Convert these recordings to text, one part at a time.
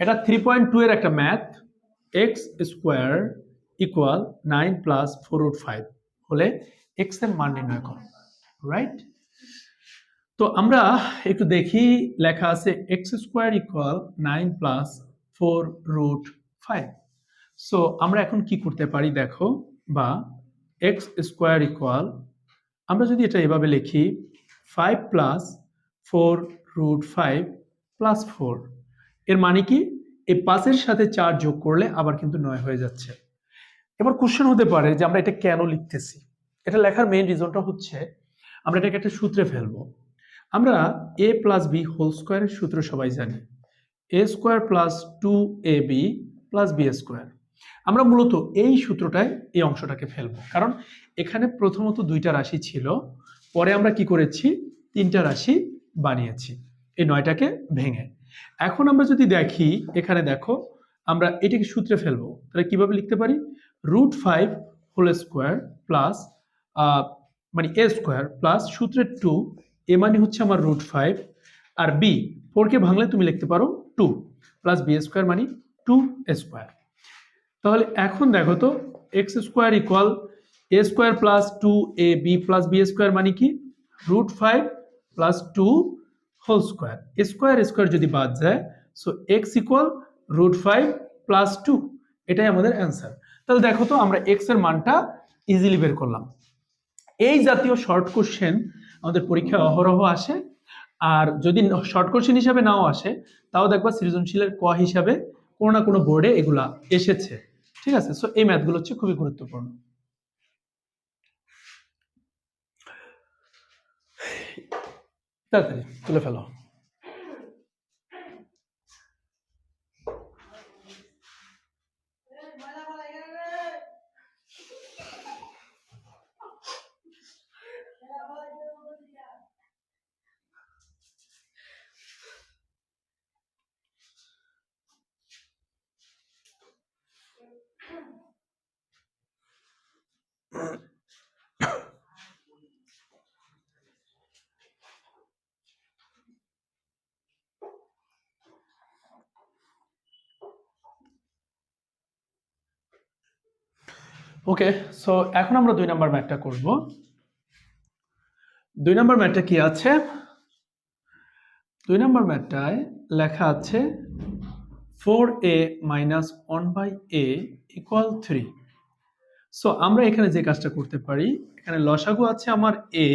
এটা three point two এর একটা math x square equal nine plus four root five হলে এক্সের মান নির্ণয় করো রাইট তো আমরা একটু দেখি, লেখা আছে x square equal nine plus four root five so আমরা এখন কি করতে পারি দেখো, বা এক্স স্কোয়ার ইকুয়াল আমরা যদি এটা এভাবে লিখি five plus four root five plus four এর মানে কি? এই পাঁচের সাথে চার যোগ করলে আবার কিন্তু নয় হয়ে যাচ্ছে। এবার কোশ্চেন হতে পারে যে আমরা এটা কেন লিখতেছি? এটা লেখার মেইন রিজনটা হচ্ছে, আমরা এটাকে একটা সূত্রে ফেলব। আমরা এ প্লাস বি হোল স্কোয়ারের সূত্র সবাই জানি। A square plus two a b plus b square আমরা মূলত এই সূত্রটায় এই অংশটাকে ফেলব। কারণ এখানে প্রথমত দুইটা রাশি ছিল, পরে আমরা কি করেছি? তিনটা রাশি বানিয়েছি। এই নয়টাকে ভেঙে। এখন আমরা যদি দেখি, এখানে দেখো, আমরা এটাকে সূত্রে ফেলব। তাহলে কীভাবে লিখতে পারি? Root five whole square plus মানে এ স্কোয়ার প্লাস সূত্রের টু, এ মানে হচ্ছে আমার রুট ফাইভ, আর বি, ফোরকে ভাঙলে তুমি লিখতে পারো টু, প্লাস বি স্কোয়ার মানে টু স্কোয়ার। তাহলে এখন দেখো তো, x square equal a square plus two a b plus b square মানে কি? Root five plus two whole square square square যদি বাদ যায় so x equal root five plus two এটাই আমাদের অ্যান্সার তাহলে দেখো তো আমরা এক্সের মানটা ইজিলি বের করলাম। এই জাতীয় শর্ট কোশ্চেন আমাদের পরীক্ষায় অহরহ আসে, আর যদি শর্ট কোশ্চেন হিসাবে নাও আসে, তাও দেখবা সৃজনশীলের ক হিসাবে কোনো না কোনো বোর্ডে এগুলা এসেছে। ঠিক আছে? সো এই ম্যাথগুলো হচ্ছে খুবই গুরুত্বপূর্ণ। তাড়াতাড়ি তুলে ফেলো ওকে সো এখন আমরা দুই নাম্বার ম্যাটটা করব। দুই নাম্বার ম্যাটটা কি আছে? দুই নাম্বার ম্যাথটায় লেখা আছে four a minus one by a equal three so আমরা এখানে যে কাজটা করতে পারি, এখানে লসাগু আছে আমার এ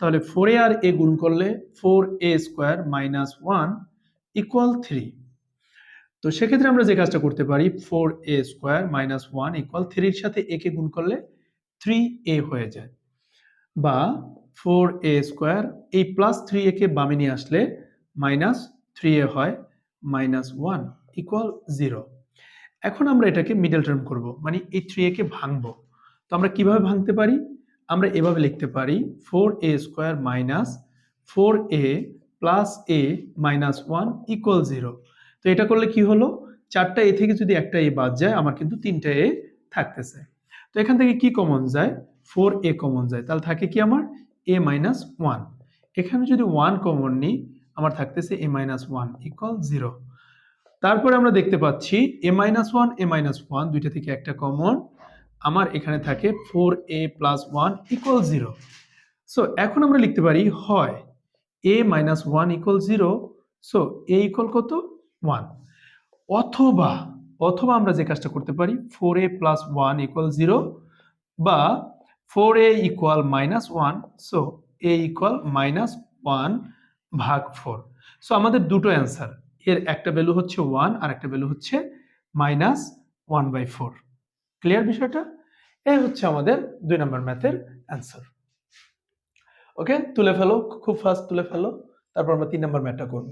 তাহলে ফোর এ আর এ গুণ করলে four a square minus one equal three তো সেক্ষেত্রে আমরা যে কাজটা করতে পারি four a square minus one equal থ্রির সাথে এ কে গুণ করলে থ্রি এ হয়ে যায়। বা ফোর এ স্কোয়ার এই প্লাস থ্রি একে বামে নিয়ে আসলে মাইনাস থ্রি এ হয় মাইনাস ওয়ান ইকুয়াল জিরো এখন আমরা এটাকে মিডল টার্ম করব মানে এই থ্রি একে ভাঙব। তো আমরা কীভাবে ভাঙতে পারি? আমরা এভাবে লিখতে পারি four a square minus four a plus a minus one equal zero তো এটা করলে কি হলো? চারটা এ থেকে যদি একটা এ বাদ যায়, আমার কিন্তু তিনটা এ থাকতেছে। তো এখান থেকে কি কমন যায়? ফোর এ কমন যায়। তাহলে থাকে কি আমার? এ মাইনাস ওয়ান এখানে যদি ওয়ান কমন নিই, আমার থাকতেছে a minus one equal zero তারপরে আমরা দেখতে পাচ্ছি a minus one a minus one দুইটা থেকে একটা কমন আমার এখানে থাকে four a plus one equal zero so এখন আমরা লিখতে পারি, হয় a minus one equal zero so a equal কত? ওয়ান অথবা অথবা আমরা যে কাজটা করতে পারি four a plus one equal zero বা four a equal minus one so a equal minus one ভাগ ফোর সো আমাদের দুটো অ্যান্সার এর একটা ভ্যালু হচ্ছে ওয়ান আর একটা ভ্যালু হচ্ছে minus one by four clear বিষয়টা? এই হচ্ছে আমাদের দুই নম্বর ম্যাথের অ্যান্সার ওকে তুলে ফেলো, খুব ফাস্ট তুলে ফেলো, তারপর আমরা তিন নম্বর ম্যাথটা করব।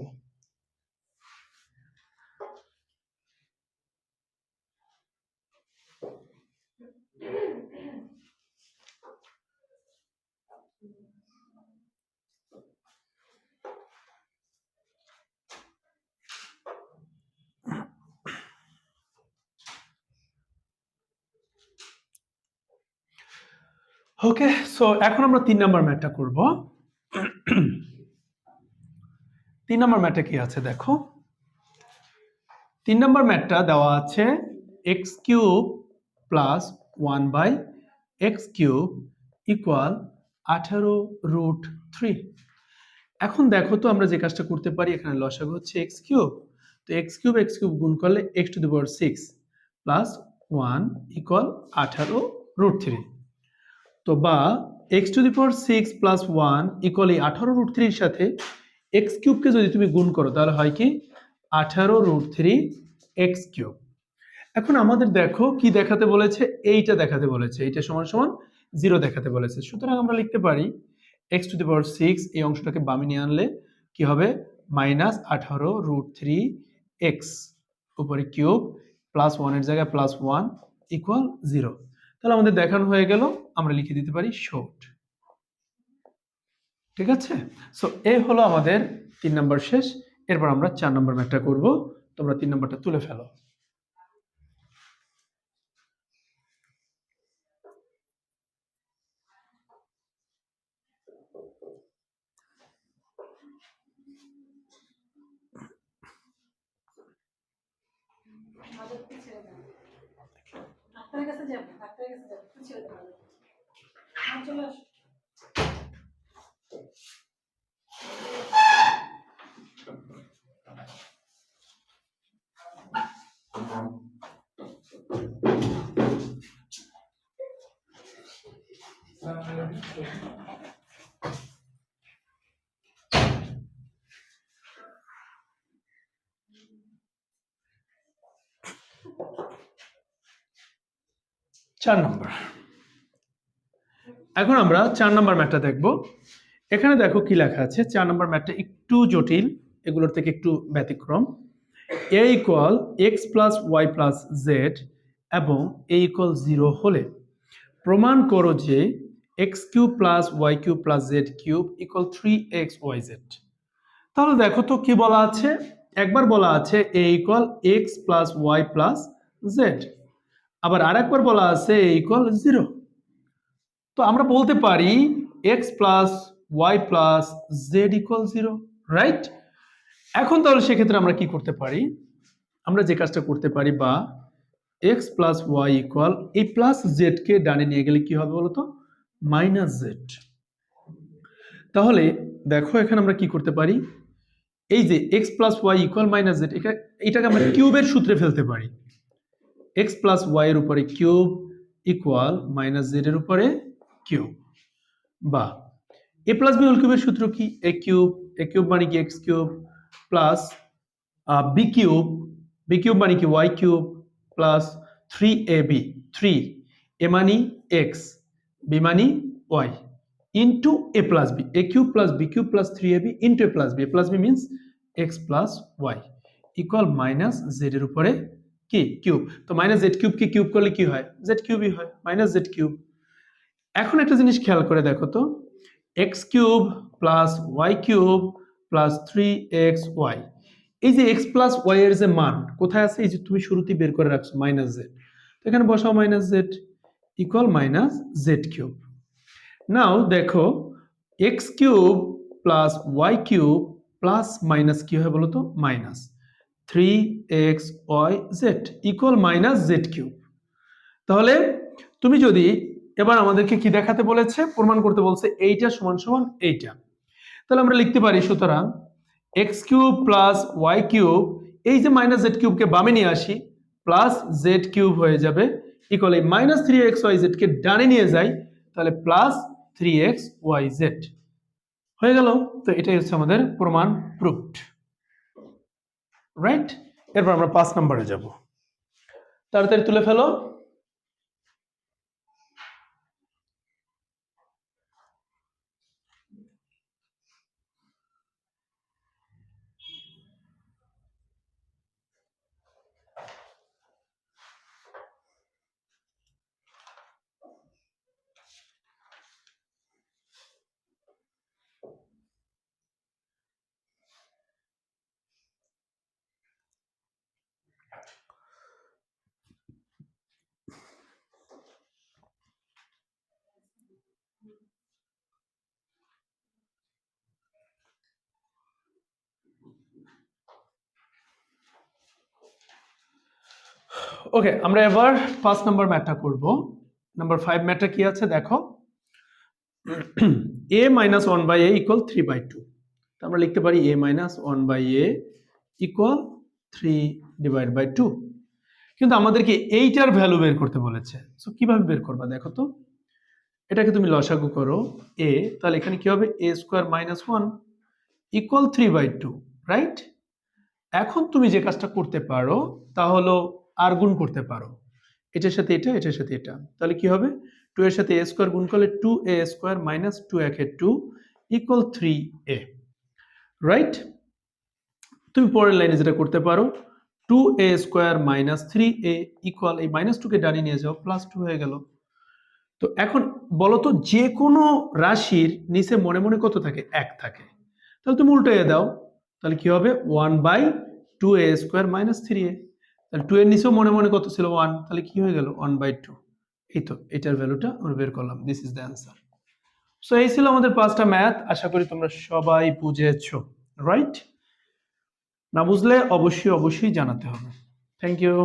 ওকে সো এখন আমরা তিন নম্বর ম্যাটটা করব। তিন নম্বর ম্যাটে কি আছে দেখো? তিন নম্বর ম্যাটটা দেওয়া আছে x cube plus one by x cube equal আঠারো রুট থ্রি। এখন দেখো তো আমরা যে কাজটা করতে পারি, এখানে লসাগু হচ্ছে এক্স কিউব। তো এক্স কিউব এক্স কিউব গুণ করলে x to the power six plus one equal আঠারো রুট থ্রি। তো বা x to the power six plus one equal এই আঠারো রুট থ্রির সাথে এক্স কিউবকে যদি তুমি গুণ করো, তাহলে হয় কি? আঠারো রুট থ্রি এক্স কিউব এখন আমাদের দেখো কি দেখাতে বলেছে? এইটা দেখাতে বলেছে। এইটা সমান সমান জিরো দেখাতে বলেছে। সুতরাং আমরা লিখতে পারি x to the power six এই অংশটাকে বামে নিয়ে আনলে কি হবে? মাইনাস আঠারো রুট থ্রি এক্স উপরে কিউব প্লাস ওয়ানের জায়গায় প্লাস ওয়ান ইকুয়াল জিরো তাহলে আমাদের দেখানো হয়ে গেল আমরা লিখে দিতে পারি শর্ট ঠিক আছে? সো এ হলো আমাদের তিন নম্বর শেষ। এরপর আমরা চার নম্বর ম্যাথটা করব। তোমরা তিন নম্বরটা তুলে ফেলো। ডাক্তারের কাছে ডাক্তারের কাছে একটু ছেড়ে দাও আমার চলে আসো চার নম্বর এখন আমরা চার নম্বর ম্যাটটা দেখব। এখানে দেখো কি লেখা আছে? চার নম্বর ম্যাটটা একটু জটিল, এগুলোর থেকে একটু ব্যতিক্রম। A equal x plus y plus z এবং এ ইকুয়াল জিরো হলে প্রমাণ করো যে x cube plus y cube plus z cube equal three x y z তাহলে দেখো তো কি বলা আছে? একবার বলা আছে a equal x plus y plus z আবার আরেকবার বলা আছে এ ইকুয়াল জিরো তো আমরা বলতে পারি x plus y plus z equal zero right এখন তাহলে সেক্ষেত্রে আমরা কি করতে পারি? আমরা যে কাজটা করতে পারি বা এক্স প্লাস ওয়াই ইকুয়াল এই প্লাস জেডকে ডানে নিয়ে গেলে কি হবে বলতো? মাইনাস জেড তাহলে দেখো এখানে আমরা কি করতে পারি? এই যে x plus y equal minus z এটাকে আমরা কিউবের সূত্রে ফেলতে পারি। এক্স প্লাস ওয়াই এর উপরে কিউব ইকুয়াল মাইনাস জেড এর উপরে কিউব বা এ প্লাস বি হোল কিউবের সূত্র কি? এ কিউব এ কিউব মানে কি x cube plus b cube b cube মানে কি y cube plus three a b three a money x b money y into a plus b a cube plus b cube plus three a b into a plus b a plus b means x plus y equal minus z এর উপরে কি? Cube তো minus z cube কি cube করলে কি হয়? Z কিউবই হয়। Minus z cube এখন একটা জিনিস খেয়াল করে দেখো তো x cube plus y cube plus three x y এই যে এক্স প্লাস ওয়াই এর যে মান, কোথায় আছে? এই যে তুমি শুরুতেই বের করে রাখছো মাইনাস জেড তো এখানে বসাও minus z equal minus z cube. নাও দেখো x cube plus y cube plus minus কি হয় বলো তো? Minus three x y z equal minus z cube. তাহলে তুমি যদি এবার আমাদেরকে কি দেখাতে বলেছে? প্রমাণ করতে বলছে এইটা সমান সমান এইটা। তাহলে আমরা লিখতে পারি, সুতরাং x cube plus y cube, এই যে মাইনাস জেড কিউবকে বামে নিয়ে আসি, প্লাস জেড কিউব হয়ে যাবে ইকুয়াল এই মাইনাস থ্রি এক্স ওয়াই জেডকে ডানে নিয়ে যাই, তাহলে plus three x y z হয়ে গেল। তো এটাই হচ্ছে আমাদের প্রমাণ প্রুফড রাইট এরপর আমরা পাঁচ নম্বরে যাব। তাড়াতাড়ি তুলে ফেলো। ওকে আমরা এবার পাঁচ নাম্বার ম্যাটটা করব। নাম্বার ফাইভ ম্যাটটা কি আছে দেখো। A minus one by a equal three by two আমরা লিখতে পারি a minus one by a equal three divide by two কিন্তু আমাদেরকে এইটার ভ্যালু বের করতে বলেছে। সো কীভাবে বের করবা দেখো তো। এটাকে তুমি লসাগু করো এ তাহলে এখানে কি হবে? A square minus one equal three by two right এখন তুমি যে কাজটা করতে পারো, তা হলো আর গুণ করতে পারো। এটার সাথে এটা, এটার সাথে এটা। তাহলে কি হবে? টু এর সাথে এ স্কোয়ার গুণ করলে two a square minus two একে two equal three a right তুমি পরের লাইনে যেটা করতে পারো two a square minus three a equal এই মাইনাস টুকে ডানি নিয়ে যাও প্লাস টু হয়ে গেল। তো এখন বলো তো, যে কোনো রাশির নিচে মনে মনে কত থাকে? এক থাকে। তাহলে তুমি উল্টে দাও। তাহলে কি হবে? One by two a square minus three a তাহলে টু এর নিচেও মনে মনে কত ছিল? ওয়ান তাহলে কি হয়ে গেল? ওয়ান বাই টু এই তো, এটার ভ্যালুটা আমরা বের করলাম। This is the answer so এই ছিল আমাদের পাঁচটা ম্যাথ আশা করি তোমরা সবাই বুঝেছ। রাইট না বুঝলে অবশ্যই অবশ্যই জানাতে হবে। Thank you